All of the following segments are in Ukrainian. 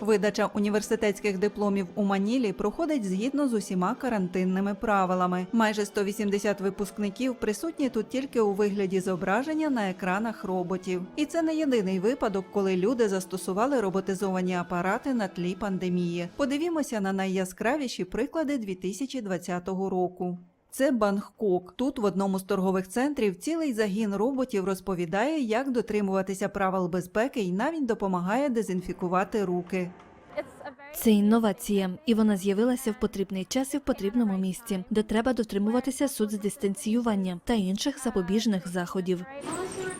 Видача університетських дипломів у Манілі проходить згідно з усіма карантинними правилами. Майже 180 випускників присутні тут тільки у вигляді зображення на екранах роботів. І це не єдиний випадок, коли люди застосували роботизовані апарати на тлі пандемії. Подивімося на найяскравіші приклади 2020 року. Це Бангкок. Тут в одному з торгових центрів цілий загін роботів розповідає, як дотримуватися правил безпеки і навіть допомагає дезінфікувати руки. Це інновація, і вона з'явилася в потрібний час і в потрібному місці, де треба дотримуватися соцдистанціювання та інших запобіжних заходів.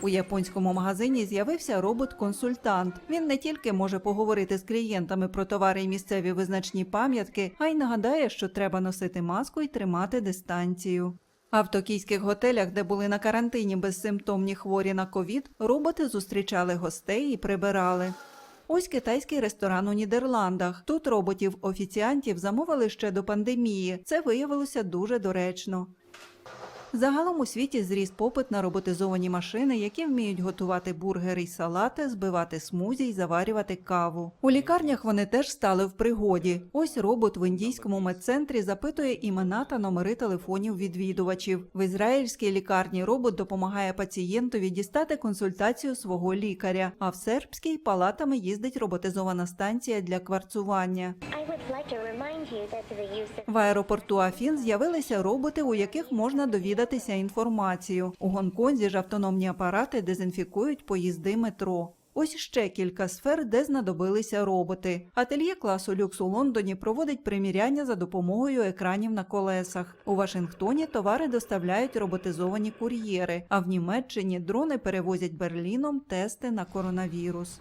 У японському магазині з'явився робот-консультант. Він не тільки може поговорити з клієнтами про товари і місцеві визначні пам'ятки, а й нагадає, що треба носити маску і тримати дистанцію. А в токійських готелях, де були на карантині безсимптомні хворі на ковід, роботи зустрічали гостей і прибирали. Ось китайський ресторан у Нідерландах. Тут роботів-офіціантів замовили ще до пандемії. Це виявилося дуже доречно. Загалом у світі зріс попит на роботизовані машини, які вміють готувати бургери й салати, збивати смузі й заварювати каву. У лікарнях вони теж стали в пригоді. Ось робот в індійському медцентрі запитує імена та номери телефонів відвідувачів. В ізраїльській лікарні робот допомагає пацієнтові дістати консультацію свого лікаря. А в сербській палатами їздить роботизована станція для кварцування. I would like to remind В аеропорту Афін з'явилися роботи, у яких можна довідатися інформацію. У Гонконзі ж автономні апарати дезінфікують поїзди метро. Ось ще кілька сфер, де знадобилися роботи. Ательє класу люкс у Лондоні проводить приміряння за допомогою екранів на колесах. У Вашингтоні товари доставляють роботизовані кур'єри, а в Німеччині дрони перевозять Берліном тести на коронавірус.